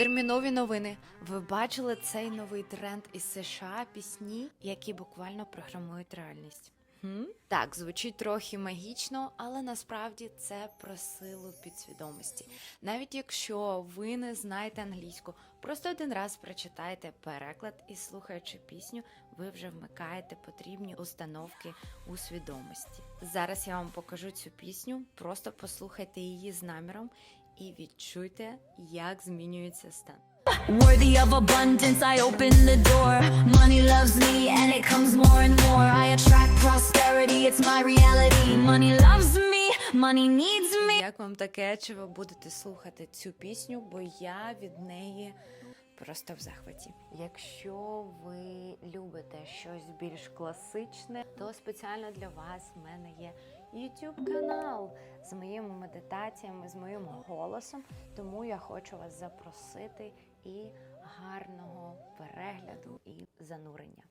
Термінові новини. Ви бачили цей новий тренд із США пісні, які буквально програмують реальність. Хм? Так, звучить трохи магічно, але насправді це про силу підсвідомості. Навіть якщо ви не знаєте англійську, просто один раз прочитайте переклад і слухаючи пісню, ви вже вмикаєте потрібні установки у свідомості. Зараз я вам покажу цю пісню, просто послухайте її з наміром і відчуйте, як змінюється стан. Worthy of abundance, I open the door. Money loves me and it comes more and more. I attract prosperity, it's my reality. Money loves me, money needs me. Як вам таке? Чи ви будете слухати цю пісню? Бо я від неї просто в захваті. Якщо ви любите щось більш класичне, то спеціально для вас в мене є YouTube канал з моїми медитаціями, з моїм голосом. Тому я хочу вас запросити і гарного перегляду і занурення.